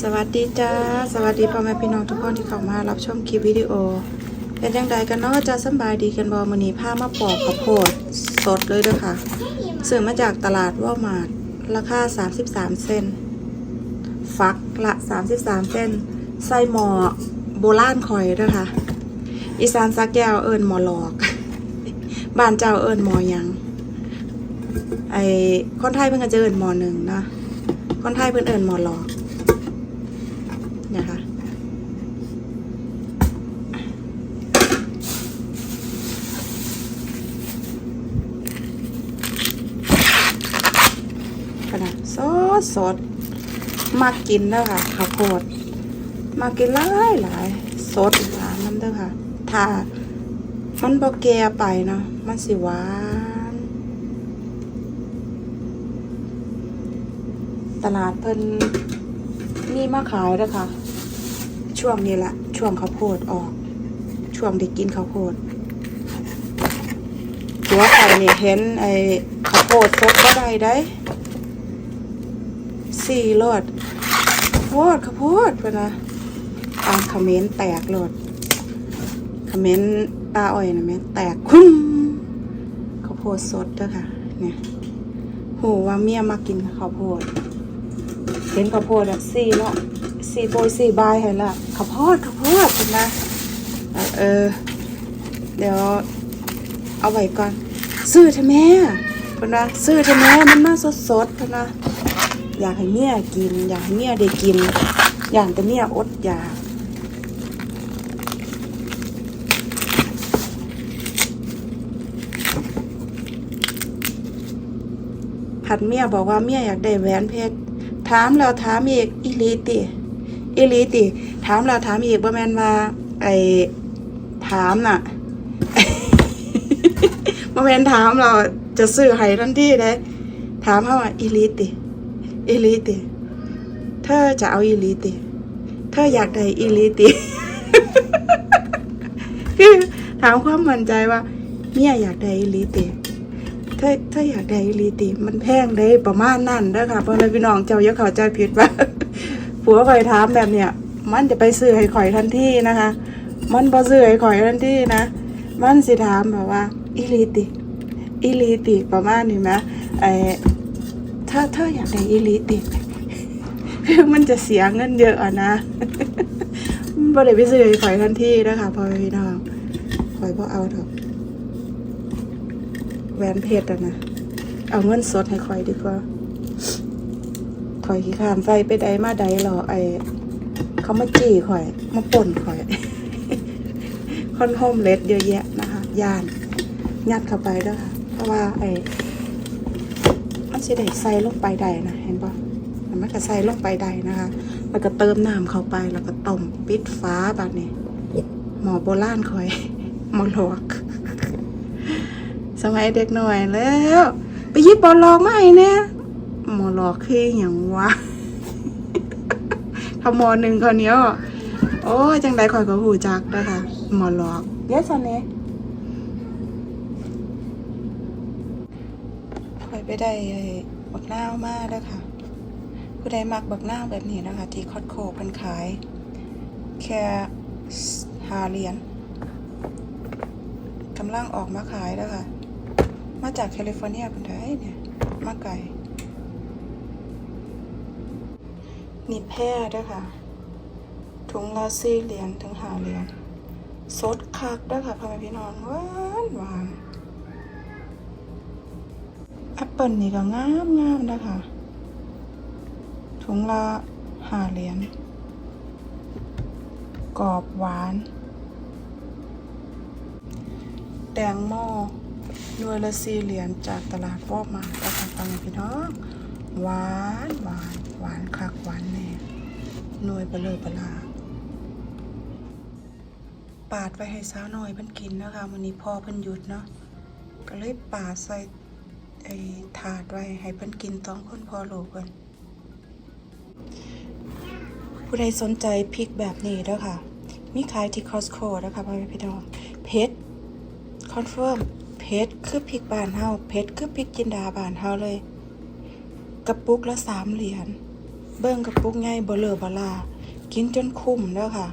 สวัสดีจ้า สวัสดีพ่อแม่พี่น้องทุกคนที่เข้ามารับชมคลิปวิดีโอ เป็นยังไงกันเนาะจะสบายดีกันบอมือนีผ้ามาปอกข้าวโพดสดเลยเด้อค่ะซื้อมาจากตลาดว่ามาดราคา 33 เซนฟักละ 33 เซนใส่หมอโบราณคอยเด้อค่ะ อีสานสักแก้วเอิญหมอหลอกบ้านเจ้าเอิญหมอยังไอคนไทยเพิ่งจะเอิญหมอหนึ่งนะคนไทยเพิ่นเอิญหมอหลอก เนี่ยค่ะ ขนา ดสดสดมากินแล้วค่ะข้าวโพดมากินหลายหลายสดหวานน้ำเด้อค่ะถ้ามันบอแก่ไปเนาะมันสิหวานตลาดเพิ่นมีมาขายแล้วค่ะ ช่วงนี้แหละช่วงข้าวโพดออก ช่วงได้กินข้าวโพดตัวไข่เนี่ยเห็นไอ้ข้าวโพดตกก็ได้ได้ สี่โลดข้าวโพดข้าวโพดไปนะอ่าคอมเมนต์แตกโลดคอมเมนต์ตาอ้อยนะแม่แตกคุ้มข้าวโพดสดเด้อค่ะ เนี่ยโหว่าเมียมากินข้าวโพดเห็นข้าวโพดอะสี่เนาะสี่โปรยสี่ใบายให้ละข้าวโพดข้าวโพดคุณนะเออเออเดี๋ยวเอาไว้ก่อน ซื้อเถอแม่คุณนะซื้อเถอแม่มันมาสดสดๆคุณนะ อยากให้เมียกิน อยากให้เมียได้กิน อยากแต่เมียอดอยากผัดเมียบอกว่าเมียอยากได้แหวนเพชรถามแล้วถามอีกอีลีติอีลีติ ถามแล้วถามอีกบ่แมนว่า ไอถามน่ะบ่แมนถามเราจะซื้อให้ทันทีเด้ถามเขาว่าอีลีติ อีหลีติเธอจะเอาอีหลีติเธออยากได้อีหลีติคือถามความมั่นใจว่าเมียอยากได้อีหลีติเธอเธออยากได้อีหลีติ มันแพงได้ประมาณนั่นเด้ค่ะพ่อแม่พี่น้องเจ้าอย่าเข้าใจผิดว่าผัวคอยถามแบบเนี้ยมันจะไปซื้อให้ข่อยทันทีนะคะ มันบ่ซื้อให้ข่อยทันทีนะ มันสิถามแบบว่าอีหลีติอีหลีติประมาณนี้นะไอ ถ้าเธออยากได้อีลีติมันจะเสียเงินเยอะอะนะบ่ได้ไปซื้อให้ข่อยทันทีนะคะพ่อพี่น้องข่อยบ่เอาดอกแหวนเพชรอะนะ เอาเงินสดให้ข่อยดีกว่าข่อยขี้ขานใส่ไปใดมาใดหรอไอเขามาจี้ข่อย มาป่นข่อย คอนโฮมเลสเยอะแยะนะคะ ยาน ยัดเข้าไปด้วยค่ะ เพราะว่าไอ้ มันสิได้ใส่ลงไปได้นะเห็นปะมันก็ใส่ลงไปได้นะคะ แล้วก็เติมน้ำเข้าไปแล้วก็ต้มปิดฟ้าแบบนี้หมอโบราณคอยหมอหลอกสมัยเด็กหน่อยแล้ว ไปยิบบอลลองมาให้เนี่ยหมอหลอกคืออย่างวะทำมอหนึ่งคนนี้อะโอ้ยจังไดคอยก็หูจักนะคะหมอหลอกเยสันเน่ย ไปได้บักนาวมากแล้วค่ะ ผู้ใดมักบักนาแบบนี้นะคะ ที่คอดโคเพิ่นขาย แค่หาเหรียญกำลังออกมาขายแล้วค่ะ มาจากแคลิฟอร์เนียเป็นไทยเนี่ยมาไกลนี่แพร่ด้วยค่ะ ถุงละสี่เหรียญถึงหาเหรียญสดคักด้วยค่ะพ่อแม่พี่น้องหวานหวาน แอปเปิลนี่ก็งามงามนะคะถุงละห้าเหรียญกรอบหวาน แตงโมหน่วยละสี่เหรียญจากตลาดวอลมาร์ทนะคะพ่อแม่พี่น้องหวานหวานหวานคักหวานแน่หน่วยเบลอเบลาปาดไปให้สาวน้อยเพิ่นกินนะคะวันนี้พ่อเพิ่นหยุดเนาะก็เลยปาดใส่ ไอ้ถาดไว้ ให้เพิ่นกินต้องคนพ่อลูกเพิ่นผู้ใดสนใจพริกแบบนี้เด้อค่ะ มีขายที่คอสโคนะคะพ่อแม่พี่น้องเพชรคอนเฟิร์มเพชรคือพริกบานเฮาเพชรคือพริกจินดาบานเฮาเลย กระปุกละสามเหรียญเบิ่งกระปุกใหญ่เบลอบลา กินจนคุ้มเด้อค่ะ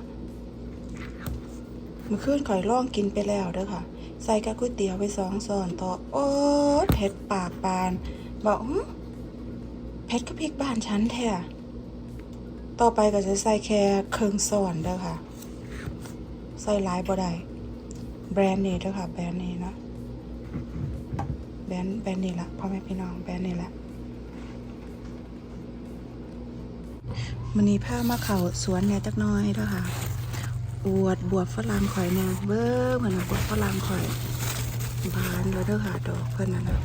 มื่อคืนข่อยล่องกินไปแล้วเด้อค่ะ ใส่กับก๋วยเตี๋ยวไปสองซ้อนต่อโอ้เผ็ดปากปาน บอกเผ็ดก็พริกบ้านฉันแท้ต่อไปก็จะใส่แค่เครื่องซ้อนเด้อค่ะ ใส่หลายบ่ได้แบรนด์นี้เด้อค่ะ แบรนด์นี้เนาะแบรนด์แบรนด์นี้ละพ่อแม่พี่น้องแบรนด์นี้ละมันนี้ผ้ามาเข่าสวนเนี่ยจักน้อยเด้อค่ะ อวดบวบฝรั่งข่อยแน่เบ้อเหมือนบวบฝรั่งข่อยบานแล้วเด้อค่ะดอกเพิ่นนะนะ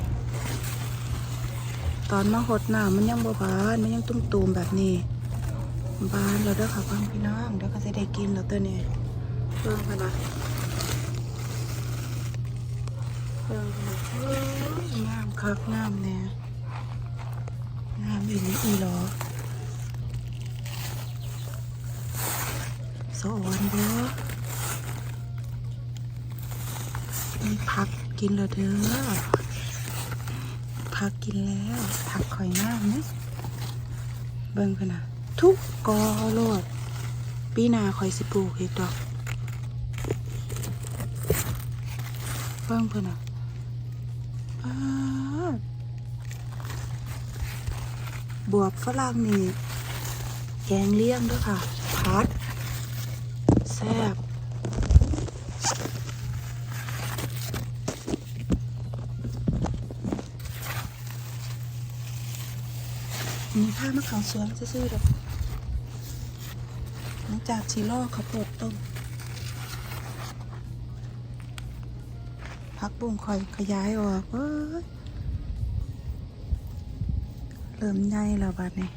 ตอนมาหดหน้ำมันยังบ่บานมันยังตุ้มๆแบบนี้ บานแล้วเด้อค่ะพ่อแม่พี่น้องเดี๋ยวก็จะได้กินแล้วตัวนี้เพิ่งพนะเพิ่งพะนะเฮ้ยงามคักงามแน่งามอีนี่อีหรอ สะออนเด้อมีผักกินแล้วเด้อผักกินแล้วผักข่อยงามนะเบิ่งพะนะทุกกอโลดปีนาข่อยสิปลูกอีกดอกเบิ่งเพิ่นอะบวบฝรั่งนี่แกงเลี้ยงด้วยค่ะพัด ซ่บมีผ้ามะขามสวนซื่อๆดอกหลังจากชีล่อข้าวโพดต้มพักบุ้งคอยขยายออกเอ้ยเริ่มใหญ่แล้วบัดนี้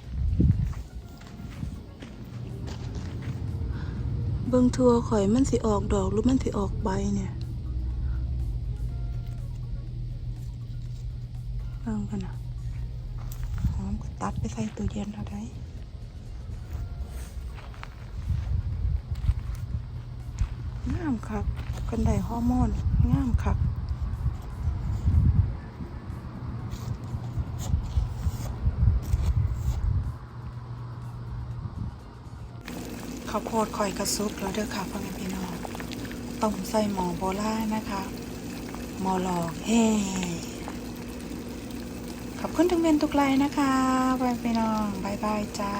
เบิ่งทัวข่อยมันสิออกดอกหรือมันสิออกใบเนี่ยเบิ่งกันนะหอมก็ตัดไปใส่ตู้เย็นเท่าไดงามคักกันได้ฮอร์โมนงามคัก ข้าวโพดคอยกระซุปแล้วเด้อค่ะพ่อแม่พี่น้องต้มใส่หม้อโบล่านะคะหม้อหลอกเฮ้ขอบคุณทุกเมนทุกไลน์นะคะพ่อแม่พี่น้องบายบายจ้า